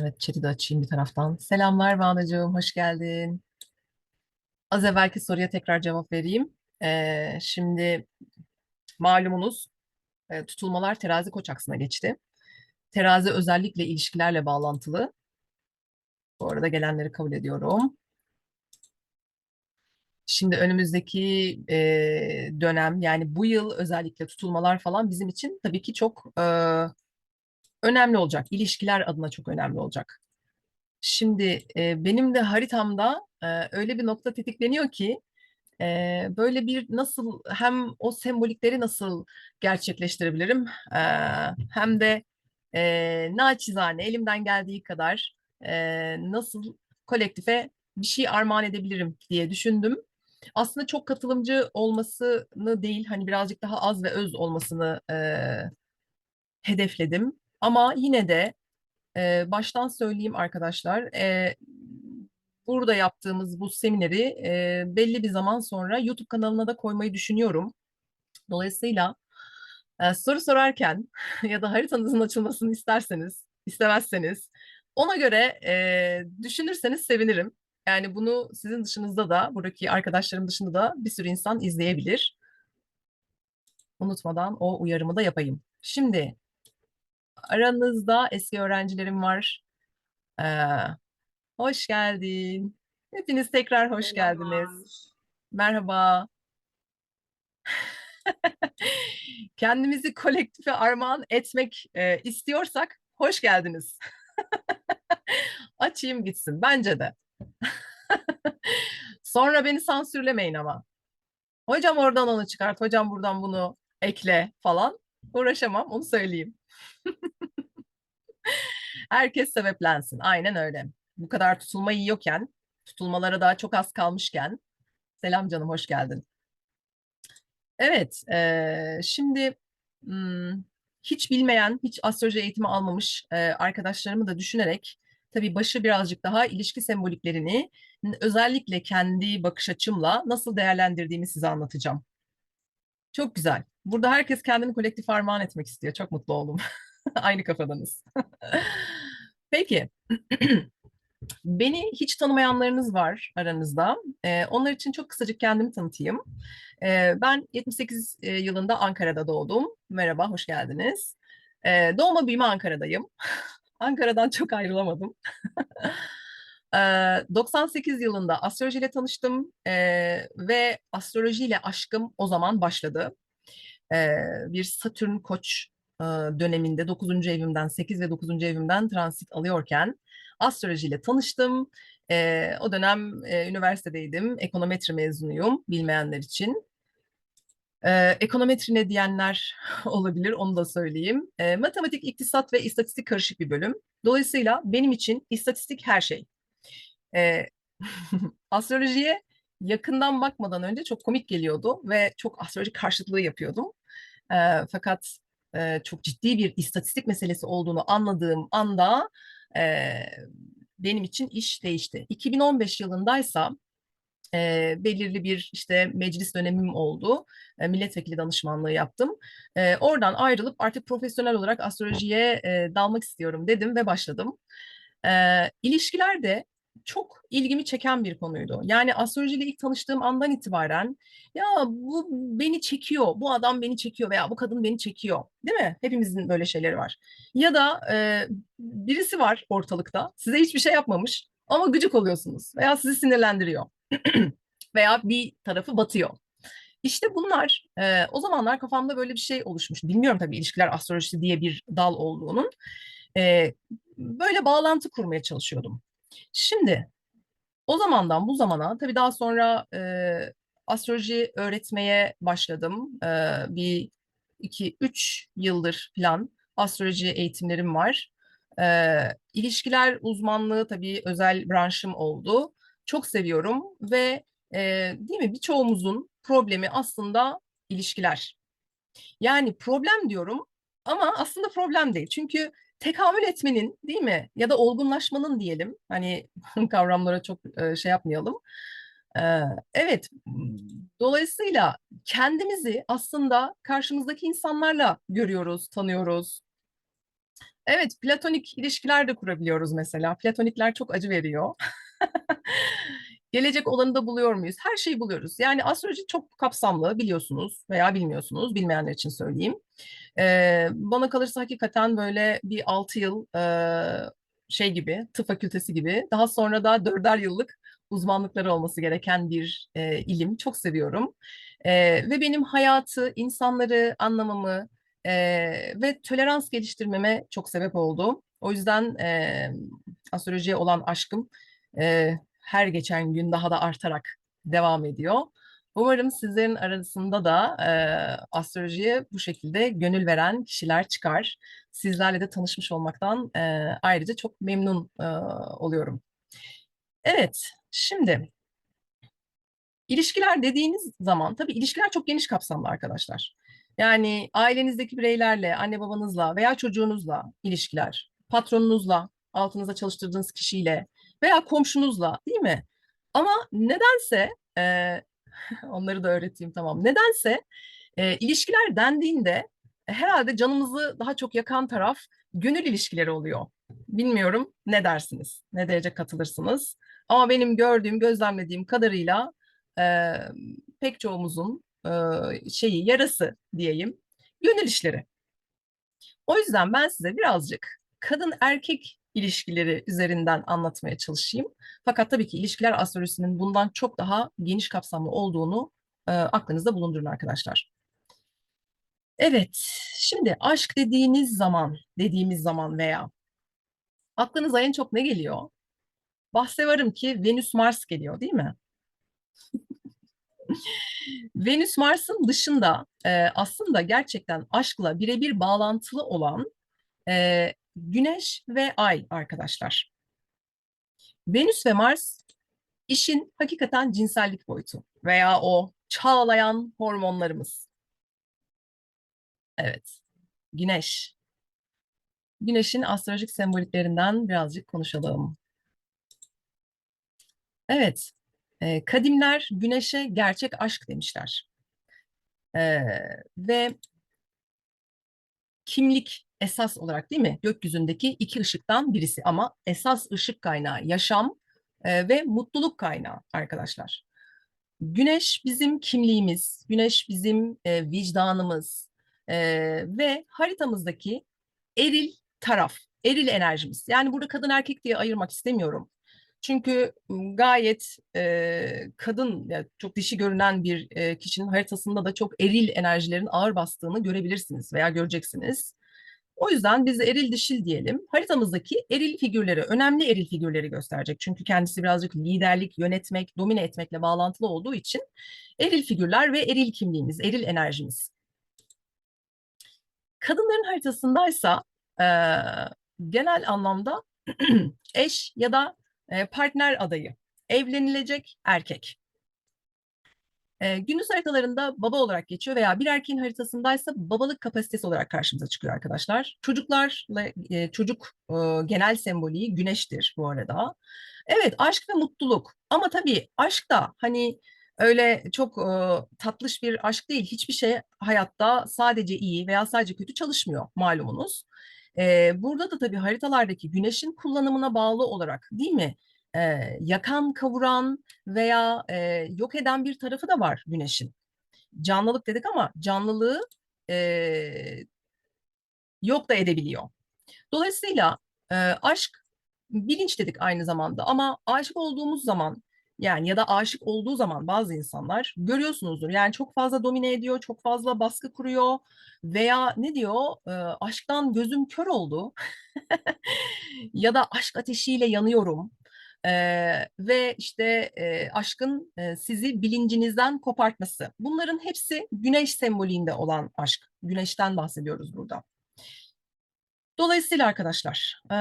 Evet, chat'i de açayım bir taraftan. Selamlar Banacığım, hoş geldin. Az evvelki soruya tekrar cevap vereyim. Ee, şimdi malumunuz e, tutulmalar terazi koç aksına geçti. Terazi özellikle ilişkilerle bağlantılı. Bu arada gelenleri kabul ediyorum. Şimdi önümüzdeki e, dönem yani bu yıl özellikle tutulmalar falan bizim için tabii ki çok e, önemli olacak. İlişkiler adına çok önemli olacak. Şimdi e, benim de haritamda e, öyle bir nokta tetikleniyor ki e, böyle bir nasıl hem o sembolikleri nasıl gerçekleştirebilirim e, hem de e, naçizane elimden geldiği kadar e, nasıl kolektife bir şey armağan edebilirim diye düşündüm. Aslında çok katılımcı olmasını değil hani birazcık daha az ve öz olmasını e, hedefledim. Ama yine de ee, baştan söyleyeyim arkadaşlar, e, burada yaptığımız bu semineri e, belli bir zaman sonra YouTube kanalına da koymayı düşünüyorum. Dolayısıyla e, soru sorarken ya da haritanızın açılmasını isterseniz, istemezseniz ona göre e, düşünürseniz sevinirim. Yani bunu sizin dışınızda da, buradaki arkadaşlarım dışında da bir sürü insan izleyebilir. Unutmadan o uyarımı da yapayım. Şimdi aranızda eski öğrencilerim var. Ee, hoş geldin. Hepiniz tekrar hoş geldiniz. Merhabalar. Merhaba. Kendimizi kolektife armağan etmek e, istiyorsak hoş geldiniz. Açayım gitsin bence de. Sonra beni sansürlemeyin ama. Hocam oradan onu çıkart, hocam buradan bunu ekle falan. Uğraşamam, onu söyleyeyim. Herkes sebeplensin. Aynen öyle. Bu kadar tutulma yiyorken, tutulmalara daha çok az kalmışken. Selam canım, hoş geldin. Evet, eee, şimdi hmm, hiç bilmeyen, hiç astroloji eğitimi almamış e, arkadaşlarımı da düşünerek, tabii başı birazcık daha ilişki semboliklerini özellikle kendi bakış açımla nasıl değerlendirdiğimi size anlatacağım. Çok güzel. Burada herkes kendini kolektif armağan etmek istiyor. Çok mutlu oldum. Aynı kafadanız. Peki. Beni hiç tanımayanlarınız var aranızda. Ee, onlar için çok kısacık kendimi tanıtayım. Ee, ben 78 e, yılında Ankara'da doğdum. Merhaba, hoş geldiniz. Ee, doğma büyüme Ankara'dayım. Ankara'dan çok ayrılamadım. Ee, 98 yılında astrolojiyle tanıştım ee, ve astrolojiyle aşkım o zaman başladı. Bir Satürn Koç döneminde 9. evimden 8 ve 9. evimden transit alıyorken astrolojiyle tanıştım. O dönem üniversitedeydim. Ekonometri mezunuyum bilmeyenler için. Ekonometri ne diyenler olabilir onu da söyleyeyim. Matematik, iktisat ve istatistik karışık bir bölüm. Dolayısıyla benim için istatistik her şey. Astrolojiye yakından bakmadan önce çok komik geliyordu ve çok astroloji karşıtlığı yapıyordum. E, fakat e, çok ciddi bir istatistik meselesi olduğunu anladığım anda e, benim için iş değişti. 2015 yılındaysa e, belirli bir işte meclis dönemim oldu. E, milletvekili danışmanlığı yaptım. E, oradan ayrılıp artık profesyonel olarak astrolojiye e, dalmak istiyorum dedim ve başladım. E, ilişkiler de çok ilgimi çeken bir konuydu. Yani astrolojiyle ilk tanıştığım andan itibaren ya bu beni çekiyor, bu adam beni çekiyor veya bu kadın beni çekiyor. Değil mi? Hepimizin böyle şeyleri var. Ya da e, birisi var ortalıkta, size hiçbir şey yapmamış ama gıcık oluyorsunuz veya sizi sinirlendiriyor veya bir tarafı batıyor. İşte bunlar e, o zamanlar kafamda böyle bir şey oluşmuş. Bilmiyorum tabii ilişkiler astrolojisi diye bir dal olduğunun. E, böyle bağlantı kurmaya çalışıyordum. Şimdi o zamandan bu zamana tabii daha sonra e, astroloji öğretmeye başladım. E, bir iki üç yıldır falan astroloji eğitimlerim var. E, ilişkiler uzmanlığı tabii özel branşım oldu. Çok seviyorum ve e, değil mi birçoğumuzun problemi aslında ilişkiler. Yani problem diyorum ama aslında problem değil. Çünkü tekamül etmenin değil mi ya da olgunlaşmanın diyelim hani kavramlara çok e, şey yapmayalım. Ee, evet dolayısıyla kendimizi aslında karşımızdaki insanlarla görüyoruz, tanıyoruz. Evet, platonik ilişkiler de kurabiliyoruz mesela. Platonikler çok acı veriyor. Gelecek olanı da buluyor muyuz? Her şeyi buluyoruz. Yani astroloji çok kapsamlı biliyorsunuz veya bilmiyorsunuz. Bilmeyenler için söyleyeyim. Ee, bana kalırsa hakikaten böyle bir altı yıl e, şey gibi, tıp fakültesi gibi. Daha sonra da dörder yıllık uzmanlıkları olması gereken bir e, ilim. Çok seviyorum. E, ve benim hayatı, insanları anlamamı e, ve tolerans geliştirmeme çok sebep oldu. O yüzden e, astrolojiye olan aşkım e, her geçen gün daha da artarak devam ediyor. Umarım sizlerin arasında da e, astrolojiye bu şekilde gönül veren kişiler çıkar. Sizlerle de tanışmış olmaktan e, ayrıca çok memnun e, oluyorum. Evet, şimdi ilişkiler dediğiniz zaman tabii ilişkiler çok geniş kapsamlı arkadaşlar. Yani ailenizdeki bireylerle, anne babanızla veya çocuğunuzla ilişkiler, patronunuzla, altınızda çalıştırdığınız kişiyle veya komşunuzla değil mi? Ama nedense e, onları da öğreteyim tamam. Nedense e, ilişkiler dendiğinde e, herhalde canımızı daha çok yakan taraf gönül ilişkileri oluyor. Bilmiyorum ne dersiniz, ne derece katılırsınız. Ama benim gördüğüm, gözlemlediğim kadarıyla e, pek çoğumuzun e, şeyi, yarası diyeyim, gönül işleri. O yüzden ben size birazcık kadın erkek ilişkileri üzerinden anlatmaya çalışayım. Fakat tabii ki ilişkiler astrolojisinin bundan çok daha geniş kapsamlı olduğunu e, aklınızda bulundurun arkadaşlar. Evet, şimdi aşk dediğiniz zaman, dediğimiz zaman veya aklınıza en çok ne geliyor? Bahse varım ki Venüs Mars geliyor değil mi? Venüs Mars'ın dışında e, aslında gerçekten aşkla birebir bağlantılı olan e, Güneş ve Ay arkadaşlar. Venüs ve Mars işin hakikaten cinsellik boyutu veya o çağlayan hormonlarımız. Evet, Güneş. Güneşin astrolojik semboliklerinden birazcık konuşalım. Evet, e, kadimler Güneş'e gerçek aşk demişler. E, ve kimlik esas olarak değil mi? Gökyüzündeki iki ışıktan birisi ama esas ışık kaynağı yaşam e, ve mutluluk kaynağı arkadaşlar. Güneş bizim kimliğimiz, güneş bizim e, vicdanımız e, ve haritamızdaki eril taraf, eril enerjimiz. Yani burada kadın erkek diye ayırmak istemiyorum. Çünkü gayet e, kadın, yani çok dişi görünen bir e, kişinin haritasında da çok eril enerjilerin ağır bastığını görebilirsiniz veya göreceksiniz. O yüzden biz eril dişil diyelim. Haritamızdaki eril figürleri, önemli eril figürleri gösterecek. Çünkü kendisi birazcık liderlik, yönetmek, domine etmekle bağlantılı olduğu için eril figürler ve eril kimliğimiz, eril enerjimiz. Kadınların haritasındaysa e, genel anlamda eş ya da e, partner adayı, evlenilecek erkek. E, gündüz haritalarında baba olarak geçiyor veya bir erkeğin haritasındaysa babalık kapasitesi olarak karşımıza çıkıyor arkadaşlar. Çocuklarla e, çocuk e, genel sembolü güneştir bu arada. Evet aşk ve mutluluk ama tabii aşk da hani öyle çok e, tatlış bir aşk değil. Hiçbir şey hayatta sadece iyi veya sadece kötü çalışmıyor malumunuz. E, burada da tabii haritalardaki güneşin kullanımına bağlı olarak değil mi? E, yakan, kavuran veya e, yok eden bir tarafı da var güneşin. Canlılık dedik ama canlılığı e, yok da edebiliyor. Dolayısıyla e, aşk bilinç dedik aynı zamanda ama aşık olduğumuz zaman yani ya da aşık olduğu zaman bazı insanlar görüyorsunuzdur. Yani çok fazla domine ediyor, çok fazla baskı kuruyor veya ne diyor? E, aşktan gözüm kör oldu ya da aşk ateşiyle yanıyorum. E, ve işte e, aşkın e, sizi bilincinizden kopartması. Bunların hepsi güneş sembolünde olan aşk. Güneşten bahsediyoruz burada. Dolayısıyla arkadaşlar, e,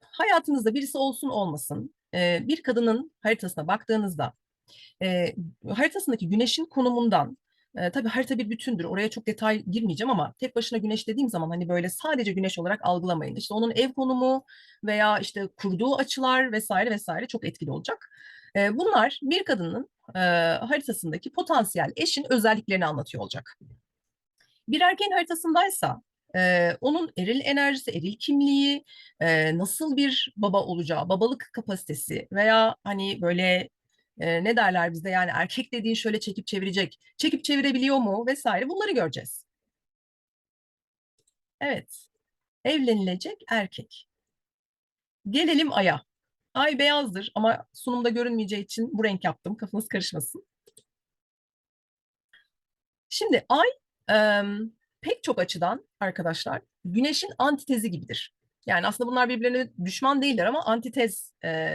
hayatınızda birisi olsun olmasın, e, bir kadının haritasına baktığınızda e, haritasındaki güneşin konumundan e, tabii harita bir bütündür. Oraya çok detay girmeyeceğim ama tek başına güneş dediğim zaman hani böyle sadece güneş olarak algılamayın. İşte onun ev konumu veya işte kurduğu açılar vesaire vesaire çok etkili olacak. E, bunlar bir kadının e, haritasındaki potansiyel eşin özelliklerini anlatıyor olacak. Bir erkeğin haritasındaysa e, onun eril enerjisi, eril kimliği, e, nasıl bir baba olacağı, babalık kapasitesi veya hani böyle e, ne derler bizde yani erkek dediğin şöyle çekip çevirecek, çekip çevirebiliyor mu vesaire bunları göreceğiz. Evet, evlenilecek erkek. Gelelim Ay'a. Ay beyazdır ama sunumda görünmeyeceği için bu renk yaptım. Kafanız karışmasın. Şimdi Ay em, pek çok açıdan arkadaşlar Güneş'in antitezi gibidir. Yani aslında bunlar birbirlerine düşman değiller ama antitez e,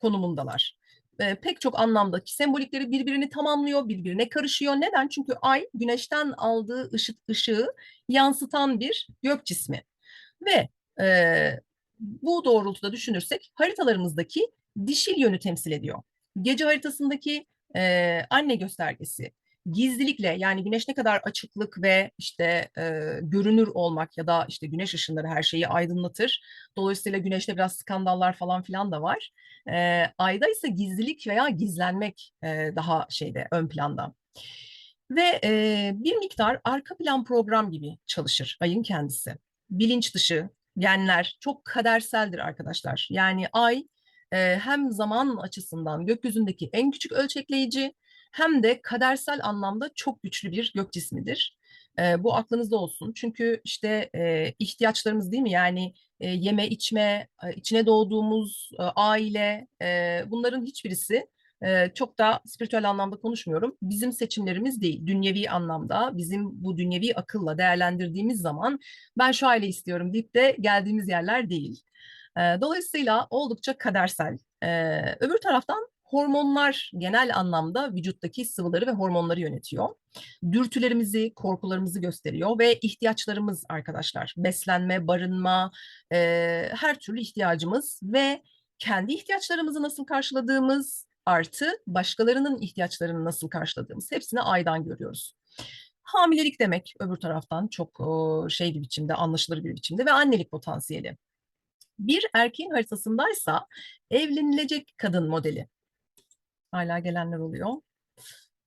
konumundalar. E, pek çok anlamda sembolikleri birbirini tamamlıyor, birbirine karışıyor. Neden? Çünkü Ay Güneş'ten aldığı ışık, ışığı yansıtan bir gök cismi. Ve e, bu doğrultuda düşünürsek haritalarımızdaki dişil yönü temsil ediyor. Gece haritasındaki e, anne göstergesi, gizlilikle yani güneş ne kadar açıklık ve işte e, görünür olmak ya da işte güneş ışınları her şeyi aydınlatır. Dolayısıyla güneşte biraz skandallar falan filan da var. E, ayda ise gizlilik veya gizlenmek e, daha şeyde ön planda. Ve e, bir miktar arka plan program gibi çalışır ayın kendisi. Bilinç dışı, genler çok kaderseldir arkadaşlar. Yani ay e, hem zaman açısından gökyüzündeki en küçük ölçekleyici hem de kadersel anlamda çok güçlü bir gök cismidir. E, bu aklınızda olsun. Çünkü işte e, ihtiyaçlarımız değil mi? Yani e, yeme, içme, e, içine doğduğumuz e, aile, e, bunların hiçbirisi e, çok da spiritüel anlamda konuşmuyorum. Bizim seçimlerimiz değil. Dünyevi anlamda bizim bu dünyevi akılla değerlendirdiğimiz zaman ben şu aile istiyorum deyip de geldiğimiz yerler değil. E, dolayısıyla oldukça kadersel. E, öbür taraftan hormonlar genel anlamda vücuttaki sıvıları ve hormonları yönetiyor. Dürtülerimizi, korkularımızı gösteriyor ve ihtiyaçlarımız arkadaşlar. Beslenme, barınma, e, her türlü ihtiyacımız ve kendi ihtiyaçlarımızı nasıl karşıladığımız artı başkalarının ihtiyaçlarını nasıl karşıladığımız hepsini aydan görüyoruz. Hamilelik demek öbür taraftan çok şey bir biçimde, anlaşılır bir biçimde ve annelik potansiyeli. Bir erkeğin haritasındaysa evlenilecek kadın modeli. Hala gelenler oluyor.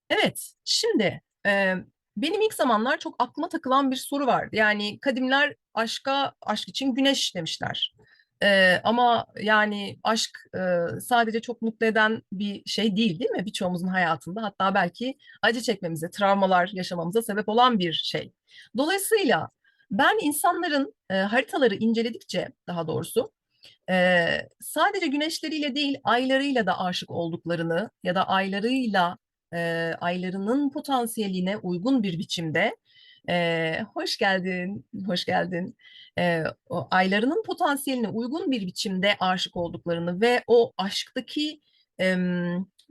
Evet, şimdi e, benim ilk zamanlar çok aklıma takılan bir soru vardı. Yani kadimler aşka, aşk için güneş demişler. Ee, ama yani aşk e, sadece çok mutlu eden bir şey değil değil mi? Birçoğumuzun hayatında hatta belki acı çekmemize, travmalar yaşamamıza sebep olan bir şey. Dolayısıyla ben insanların e, haritaları inceledikçe daha doğrusu e, sadece güneşleriyle değil aylarıyla da aşık olduklarını ya da aylarıyla e, aylarının potansiyeline uygun bir biçimde e, hoş geldin, hoş geldin. E, o aylarının potansiyeline uygun bir biçimde aşık olduklarını ve o aşktaki e,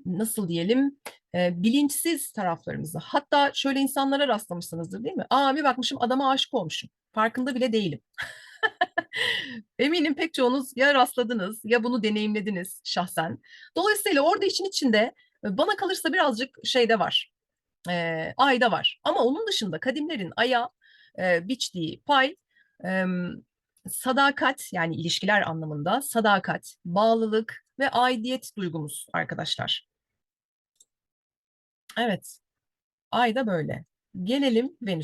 nasıl diyelim e, bilinçsiz taraflarımızı. Hatta şöyle insanlara rastlamışsınızdır değil mi? Aa bir bakmışım adama aşık olmuşum. Farkında bile değilim. Eminim pek çoğunuz ya rastladınız ya bunu deneyimlediniz şahsen. Dolayısıyla orada için içinde bana kalırsa birazcık şeyde var e, ayda var. Ama onun dışında kadimlerin aya e, biçtiği pay e, sadakat yani ilişkiler anlamında sadakat, bağlılık ve aidiyet duygumuz arkadaşlar. Evet, ayda böyle. Gelelim Venüs.